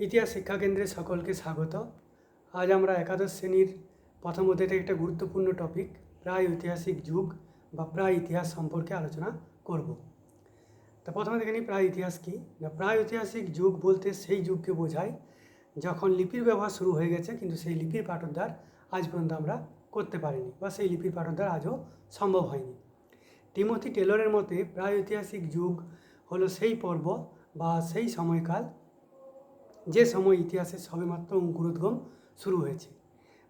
ইতিহাস শিক্ষা কেন্দ্রে সকলকে স্বাগত। আজ আমরা একাদশ শ্রেণির প্রথম অধ্যায় থেকে একটা গুরুত্বপূর্ণ টপিক প্রায় ঐতিহাসিক যুগ বা প্রায় ইতিহাস সম্পর্কে আলোচনা করব। তা প্রথমে দেখে নিই প্রায় ইতিহাস কী। না, প্রায় ঐতিহাসিক যুগ বলতে সেই যুগকে বোঝায় যখন লিপির ব্যবহার শুরু হয়ে গেছে, কিন্তু সেই লিপির পাঠোদ্ধার আজ পর্যন্ত আমরা করতে পারিনি বা সেই লিপির পাঠোদ্ধার আজও সম্ভব হয়নি। টিমোথি টেলরের মতে প্রায় ঐতিহাসিক যুগ হলো সেই পর্ব বা সেই সময়কাল যে সময় ইতিহাসে সবেমাত্র অঙ্কুরোদ্গম শুরু হয়েছে,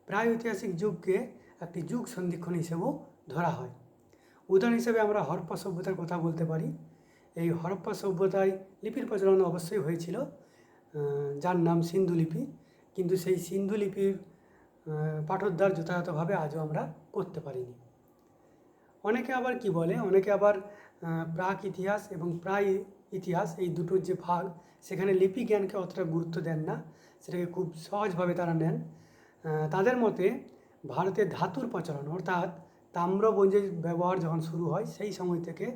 প্রায় ঐতিহাসিক যুগকে একটি যুগ সন্ধিক্ষণ হিসেবেও ধরা হয়। উদাহরণ হিসেবে আমরা হরপ্পা সভ্যতার কথা বলতে পারি। এই হরপ্পা সভ্যতায় লিপির প্রচলন অবশ্যই হয়েছিল যার নাম সিন্ধু লিপি। কিন্তু সেই সিন্ধু লিপির পাঠোদ্ধার যথাযথভাবে আজও আমরা করতে পারিনি। অনেকে আবার কি বলে? অনেকে আবার প্রাক ইতিহাস এবং প্রায় ইতিহাস, এই দুটোর যে ভাগ, সেখানে লিপি জ্ঞানকে অতটা গুরুত্ব দেন না। সেটাকে খুব সহজভাবে তারা নেন। তাদের মতে ভারতে ধাতুর প্রচলন, অর্থাৎ তাম্রবঞ্জের ব্যবহার যখন শুরু হয়, সেই সময় থেকে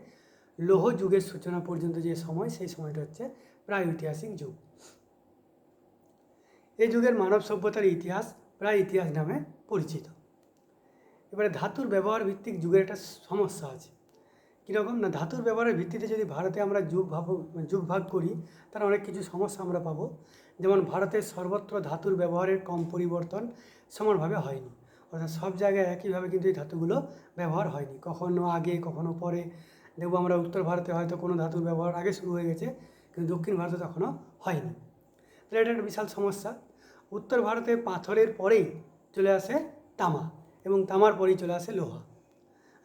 লৌহ যুগের সূচনা পর্যন্ত যে সময়, সেই সময়টা হচ্ছে প্রায় ঐতিহাসিক যুগ। এই যুগের মানব সভ্যতার ইতিহাস প্রায় ইতিহাস নামে পরিচিত। এবারে ধাতুর ব্যবহার ভিত্তিক যুগের একটা সমস্যা আছে। কীরকম না, ধাতুর ব্যবহারের ভিত্তিতে যদি ভারতে আমরা যুগ ভাব, যুগ ভাগ করি তার অনেক কিছু সমস্যা আমরা পাবো। যেমন ভারতের সর্বত্র ধাতুর ব্যবহারের কম পরিবর্তন সমানভাবে হয়নি। অর্থাৎ সব জায়গায় একইভাবে কিন্তু এই ধাতুগুলো ব্যবহার হয়নি। কখনো আগে, কখনো পরে। দেখব আমরা উত্তর ভারতে হয়তো কোনো ধাতুর ব্যবহার আগে শুরু হয়ে গেছে, কিন্তু দক্ষিণ ভারতে তখনও হয়নি। তাহলে এটা একটা বিশাল সমস্যা। উত্তর ভারতে পাথরের পরেই চলে আসে তামা, এবং তামার পরেই চলে আসে লোহা।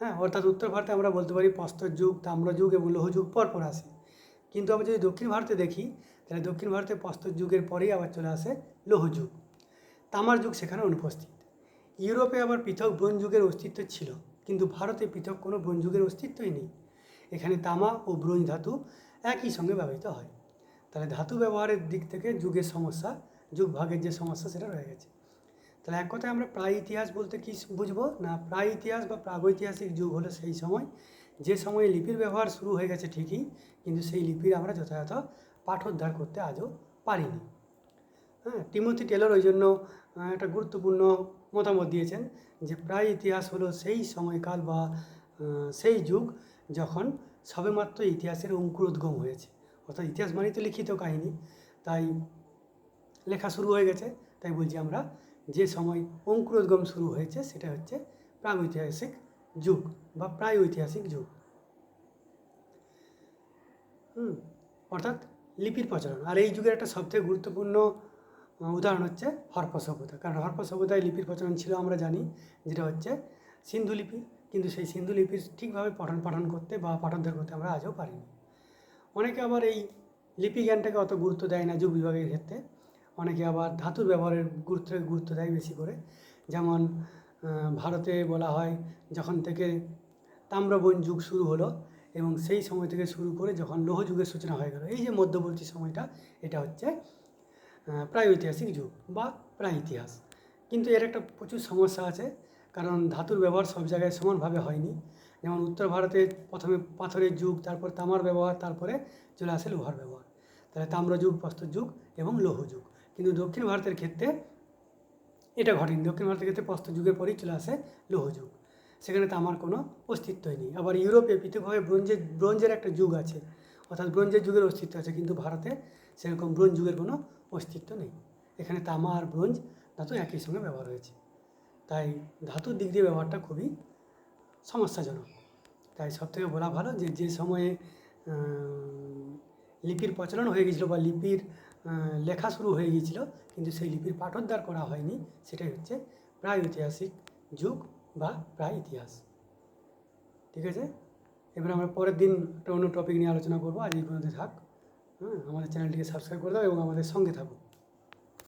হ্যাঁ অর্থাৎ উত্তর ভারতে আমরা বলতে পারি প্রস্তর যুগ, তাম্র যুগ এবং লৌহ যুগ পরপর আসে। কিন্তু আমরা যদি দক্ষিণ ভারতে দেখি, তাহলে দক্ষিণ ভারতে প্রস্তর যুগের পরেই আবার চলে আসে লৌহ যুগ। তামার যুগ সেখানে অনুপস্থিত। ইউরোপে আবার পৃথক ব্রোঞ্জ যুগের অস্তিত্ব ছিল, কিন্তু ভারতে পৃথক কোনো ব্রোঞ্জ যুগের অস্তিত্বই নেই। এখানে তামা ও ব্রোঞ্জ ধাতু একই সঙ্গে ব্যবহৃত হয়। তাহলে ধাতু ব্যবহারের দিক থেকে যুগের সমস্যা, যুগ ভাগের যে সমস্যা সেটা রয়ে গেছে। তাহলে এক কথায় আমরা প্রায় ইতিহাস বলতে কী বুঝব? না, প্রায় ইতিহাস বা প্রাগৈতিহাসিক যুগ হলো সেই সময়। যে সময়ে লিপির ব্যবহার শুরু হয়ে গেছে ঠিকই, কিন্তু সেই লিপির আমরা যথাযথ পাঠোদ্ধার করতে আজও পারিনি। হ্যাঁ টিমোথি টেলর ওই জন্য একটা গুরুত্বপূর্ণ মতামত দিয়েছেন যে প্রায় ইতিহাস হলো সেই সময়কাল বা সেই যুগ যখন সবেমাত্র ইতিহাসের অঙ্কুরোদ্গম হয়েছে। অর্থাৎ ইতিহাস মানেই তো লিখিত কাহিনী, তাই লেখা শুরু হয়ে গেছে, তাই বলছি আমরা যে সময় অঙ্কুরোদ্গম শুরু হয়েছে, সেটা হচ্ছে প্রাগৈতিহাসিক যুগ বা প্রায় ঐতিহাসিক যুগ। হুম, অর্থাৎ লিপির প্রচলন। আর এই যুগের একটা সবথেকে গুরুত্বপূর্ণ উদাহরণ হচ্ছে হরপ্পা সভ্যতা কারণ হরপ্পা সভ্যতায় লিপির প্রচলন ছিল, আমরা জানি, যেটা হচ্ছে সিন্ধু লিপি। কিন্তু সেই সিন্ধু লিপির ঠিকভাবে পঠন পাঠন করতে বা পাঠোদ্ধার করতে আমরা আজও পারিনি। অনেকে আবার এই লিপি জ্ঞানটাকে অত গুরুত্ব দেয় না যুগ বিভাগের ক্ষেত্রে। অনেকে আবার ধাতুর ব্যবহারের গুরুত্ব গুরুত্ব দেয় বেশি করে। যেমন ভারতে বলা হয়, যখন থেকে তাম্রবন যুগ শুরু হলো এবং সেই সময় থেকে শুরু করে যখন লৌহ যুগের সূচনা হয়ে গেল, এই যে মধ্যবর্তী সময়টা, এটা হচ্ছে প্রায় ঐতিহাসিক যুগ বা প্রায় ইতিহাস কিন্তু এর একটা প্রচুর সমস্যা আছে, কারণ ধাতুর ব্যবহার সব জায়গায় সমানভাবে হয়নি। যেমন উত্তর ভারতে প্রথমে পাথরের যুগ, তারপর তামার ব্যবহার, তারপরে চলে আসে লোহার ব্যবহার। তাহলে তাম্র যুগ প্রস্তর যুগ এবং লৌহ যুগ। কিন্তু দক্ষিণ ভারতের ক্ষেত্রে এটা ঘটেনি। দক্ষিণ ভারতের ক্ষেত্রে প্রস্তর যুগের পরেই চলে আসে লৌহ যুগ। সেখানে তামার কোনো অস্তিত্বই নেই। আবার ইউরোপে পৃথকভাবে ব্রোঞ্জের ব্রোঞ্জের একটা যুগ আছে। অর্থাৎ ব্রোঞ্জের যুগের অস্তিত্ব আছে, কিন্তু ভারতে সেরকম ব্রোঞ্জ যুগের কোনো অস্তিত্ব নেই। এখানে তামা আর ব্রোঞ্জ ধাতু একই সঙ্গে ব্যবহার হয়েছে। তাই ধাতুর দিক দিয়ে ব্যবহারটা খুবই সমস্যাজনক। তাই সব থেকে বলা ভালো যে যে সময়ে লিপির প্রচলন হয়ে গেছিল বা লিপির লেখা শুরু হয়ে গিয়েছিল, কিন্তু সেই লিপির পাঠোদ্ধার করা হয়নি। সেটাই হচ্ছে প্রায় ঐতিহাসিক যুগ বা প্রায় ইতিহাস। ঠিক আছে? এবার আমরা পরের দিন একটা অন্য টপিক নিয়ে আলোচনা করব। আজ এই পর্যন্ত থাক। হ্যাঁ আমাদের চ্যানেলটিকে সাবস্ক্রাইব করে দাও এবং আমাদের সঙ্গে থাকো।